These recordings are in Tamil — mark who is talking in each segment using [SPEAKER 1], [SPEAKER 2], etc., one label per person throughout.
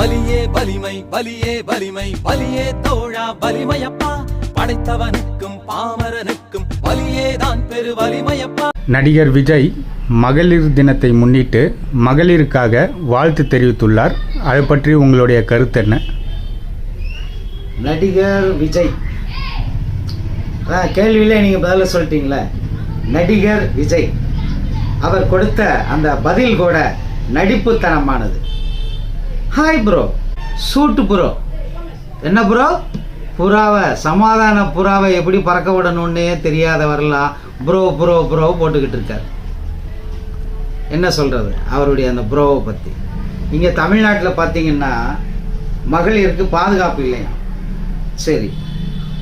[SPEAKER 1] பலியே வலிமை பலியே வலிமை பலியே தோழா வலிமையப்பா. படைத்தவனுக்கும் பாமரனுக்கும் வலியேதான் பெரு வலிமையப்பா.
[SPEAKER 2] நடிகர் விஜய் மகளிர் தினத்தை முன்னிட்டு மகளிருக்காக வாழ்த்து தெரிவித்துள்ளார். அதை பற்றி உங்களுடைய கருத்து என்ன?
[SPEAKER 3] நடிகர் விஜய். கேள்வியிலே நீங்கள் பதில சொல்லிட்டீங்களே. நடிகர் விஜய். அவர் கொடுத்த அந்த பதில் கூட நடிப்புத்தனமானது. ஹாய் ப்ரோ சூட்டு ப்ரோ என்ன ப்ரோ புறாவை சமாதான புறாவை எப்படி பறக்க விடணும்னே தெரியாத வரலாம் ப்ரோ ப்ரோ ப்ரோ போட்டுக்கிட்டு இருக்கார். என்ன சொல்கிறது அவருடைய அந்த ப்ரோவை பற்றி இங்கே தமிழ்நாட்டில் பார்த்தீங்கன்னா மகளிருக்கு பாதுகாப்பு இல்லையா? சரி.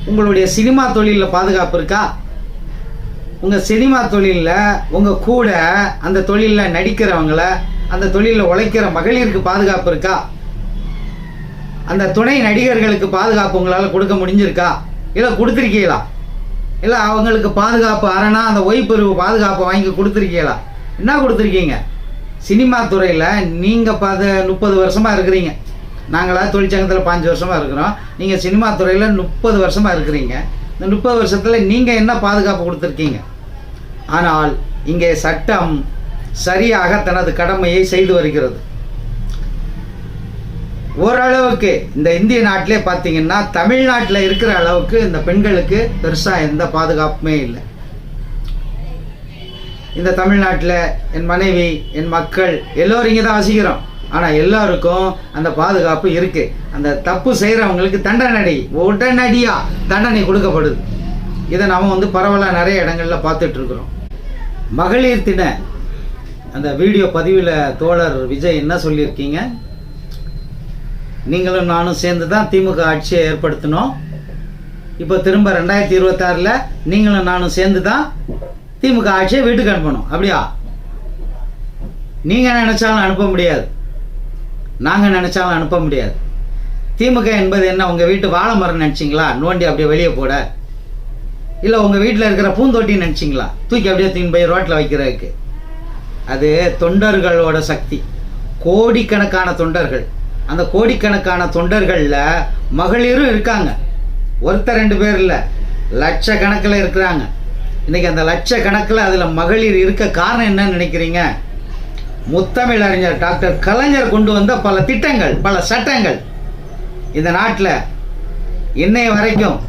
[SPEAKER 3] உங்களுடைய சினிமா தொழிலில் பாதுகாப்பு இருக்கா? உங்கள் சினிமா தொழிலில் உங்கள் கூட அந்த தொழிலில் நடிக்கிறவங்கள அந்த தொழிலில் உழைக்கிற மகளிருக்கு பாதுகாப்பு இருக்கா? அந்த துணை நடிகர்களுக்கு பாதுகாப்பு உங்களால் கொடுக்க முடிஞ்சிருக்கா? இல்லை கொடுத்துருக்கீங்களா? இல்லை அவங்களுக்கு பாதுகாப்பு அரணா அந்த ஒய்பிரிவு பாதுகாப்பு வாங்கி கொடுத்துருக்கீங்களா? என்ன கொடுத்துருக்கீங்க? சினிமா துறையில் நீங்கள் பத முப்பது வருஷமாக இருக்கிறீங்க. நாங்களா தொழிற்சங்கத்தில் பாஞ்சு வருஷமாக இருக்கிறோம். நீங்கள் சினிமா துறையில் முப்பது வருஷமாக இருக்கிறீங்க. இந்த முப்பது வருஷத்தில் நீங்கள் என்ன பாதுகாப்பு கொடுத்துருக்கீங்க? ஆனால் இங்கே சட்டம் சரியாக தனது கடமையை செய்து வருகிறது. ஓரளவுக்கு இந்த இந்திய நாட்டிலே பார்த்தீங்கன்னா தமிழ்நாட்டில் இருக்கிற அளவுக்கு இந்த பெண்களுக்கு பெருசாக எந்த பாதுகாப்புமே இல்லை. இந்த தமிழ்நாட்டில் என் மனைவி என் மக்கள் எல்லோரும் இங்கே தான் வசிக்கிறோம். ஆனால் எல்லாருக்கும் அந்த பாதுகாப்பு இருக்கு. அந்த தப்பு செய்கிறவங்களுக்கு தண்டனடி உடனடியாக தண்டனை கொடுக்கப்படுது. இதை நாம் வந்து பரவலாக நிறைய இடங்களில் பார்த்துட்டு இருக்கிறோம். மகளிர் தின அந்த வீடியோ பதிவில் தோழர் விஜய் என்ன சொல்லியிருக்கீங்க? நீங்களும் நானும் சேர்ந்து தான் திமுக ஆட்சியை ஏற்படுத்தினோம். இப்போ திரும்ப ரெண்டாயிரத்தி இருபத்தாறில் நீங்களும் நானும் சேர்ந்து தான் திமுக ஆட்சியை வீட்டுக்கு அனுப்பணும். அப்படியா? நீங்கள் நினச்சாலும் அனுப்ப முடியாது. நாங்கள் நினச்சாலும் அனுப்ப முடியாது. திமுக என்பது என்ன உங்கள் வீட்டு வாழை மரம் நினச்சிங்களா? நோண்டி அப்படியே வெளியே போட. இல்லை உங்கள் வீட்டில் இருக்கிற பூந்தொட்டி நினச்சிங்களா? தூக்கி அப்படியே தூக்கி போய் ரோட்டில் வைக்கிறதுக்கு. அது தொண்டர்களோட சக்தி. கோடிக்கணக்கான தொண்டர்கள். அந்த கோடிக்கணக்கான தொண்டர்களில் மகளிரும் இருக்காங்க. ஒருத்தர் ரெண்டு பேர் இல்லை. லட்சக்கணக்கில் இருக்கிறாங்க. இன்னைக்கு அந்த லட்சக்கணக்கில் அதில் மகளிர் இருக்க காரணம் என்னன்னு நினைக்கிறீங்க? முத்தமிழறிஞர் டாக்டர் கலைஞர் கொண்டு வந்த பல திட்டங்கள் பல சட்டங்கள். இந்த நாட்டில் இன்னைய வரைக்கும்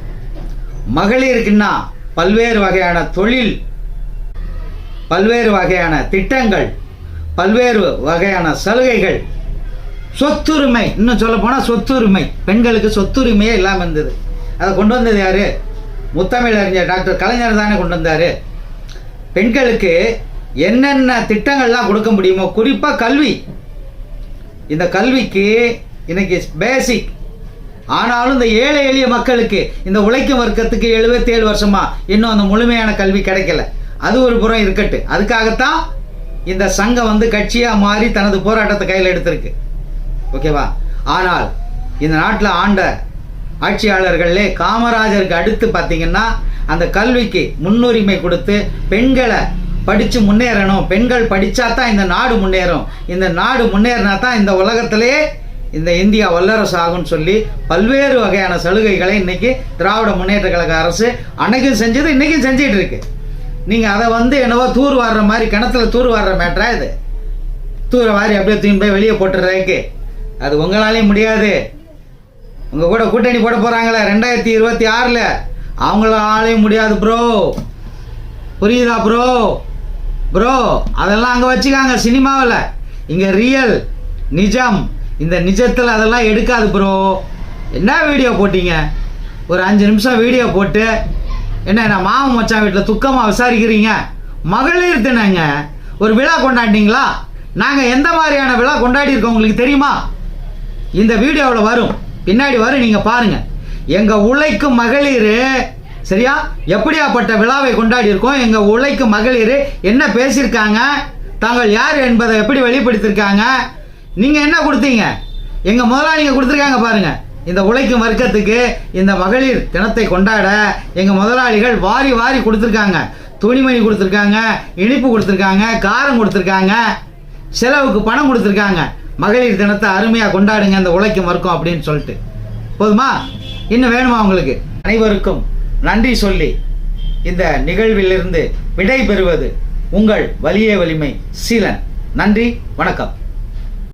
[SPEAKER 3] மகளிருக்குன்னா பல்வேறு வகையான தொழில் பல்வேறு வகையான திட்டங்கள் பல்வேறு வகையான சலுகைகள். சொத்துரிமை இன்னும் சொல்ல போனால் சொத்துரிமை. பெண்களுக்கு சொத்துரிமையே இல்லாமல் இருந்தது. அதை கொண்டு வந்தது யாரு? முத்தமிழறிஞர் டாக்டர் கலைஞர் தானே கொண்டு வந்தார். பெண்களுக்கு என்னென்ன திட்டங்கள்லாம் கொடுக்க முடியுமோ குறிப்பாக கல்வி. இந்த கல்விக்கு இன்னைக்கு பேசிக் ஆனாலும் இந்த ஏழை எளிய மக்களுக்கு இந்த உழைக்கும் வர்க்கத்துக்கு எழுபத்தேழு வருஷமா இன்னும் அந்த முழுமையான கல்வி கிடைக்கல. அது ஒரு புறம் இருக்கட்டு. அதுக்காகத்தான் இந்த சங்கம் வந்து கட்சியாக மாறி தனது போராட்டத்தை கையில் எடுத்திருக்கு. ஓகேவா? ஆனால் இந்த நாட்டில் ஆண்ட ஆட்சியாளர்களே காமராஜருக்கு அடுத்து பார்த்தீங்கன்னா அந்த கல்விக்கு முன்னுரிமை கொடுத்து பெண்களை படித்து முன்னேறணும். பெண்கள் படித்தா தான் இந்த நாடு முன்னேறும். இந்த நாடு முன்னேறினா தான் இந்த உலகத்திலே இந்த இந்தியா வல்லரசு ஆகும்னு சொல்லி பல்வேறு வகையான சலுகைகளை இன்னைக்கு திராவிட முன்னேற்ற கழக அரசு அன்னைக்கும் செஞ்சது இன்னைக்கும் செஞ்சிட்டு இருக்கு. நீங்கள் அதை வந்து என்னவோ தூர் வாடுற மாதிரி கிணத்துல தூர் வாடுற மேட்டரா இது? தூர வாரி அப்படியே தூக்கி போய் வெளியே போட்டுறதுக்கு அது உங்களாலேயும் முடியாது. உங்கள் கூட கூட்டணி போட போகிறாங்களே ரெண்டாயிரத்தி இருபத்தி ஆறில். அவங்களாலையும் முடியாது ப்ரோ புரியுதா ப்ரோ ப்ரோ அதெல்லாம் அங்கே வச்சுக்காங்க சினிமாவில். இங்கே ரியல் நிஜம். இந்த நிஜத்தில் அதெல்லாம் எடுக்காது ப்ரோ என்ன வீடியோ போட்டீங்க? ஒரு அஞ்சு நிமிஷம் வீடியோ போட்டு என்ன நான் மாமன் மச்சான் வீட்டில் துக்கமாக விசாரிக்கிறீங்க? மகளிர் தினங்க. ஒரு விழா கொண்டாடினீங்களா? நாங்கள் எந்த மாதிரியான விழா கொண்டாடி இருக்கோம் உங்களுக்கு தெரியுமா? இந்த வீடியோவில் வரும். பின்னாடி வரும் நீங்கள் பாருங்கள் எங்கள் உழைக்கும் மகளிர் சரியா? எப்படியாப்பட்ட விழாவை கொண்டாடி இருக்கோம் எங்கள் உழைக்கும் மகளிர் என்ன பேசியிருக்காங்க? தாங்கள் யார் என்பதை எப்படி வெளிப்படுத்தியிருக்காங்க? நீங்கள் என்ன கொடுத்தீங்க? எங்கள் முதலாளிங்க கொடுத்துருக்காங்க பாருங்கள் இந்த உழைக்கும் வர்க்கத்துக்கு இந்த மகளிர் தினத்தை கொண்டாட எங்கள் முதலாளிகள் வாரி வாரி கொடுத்துருக்காங்க. துணிமணி கொடுத்துருக்காங்க இனிப்பு கொடுத்துருக்காங்க காரம் கொடுத்துருக்காங்க செலவுக்கு பணம் கொடுத்துருக்காங்க. மகளிர் தினத்தை அருமையாக கொண்டாடுங்க இந்த உழைக்கும் வர்க்கம் அப்படின்னு சொல்லிட்டு. போதுமா? இன்னும் வேணுமா உங்களுக்கு? அனைவருக்கும் நன்றி சொல்லி இந்த நிகழ்விலிருந்து விடை பெறுவது உங்கள் வலியே வலிமை சீலன். நன்றி வணக்கம்.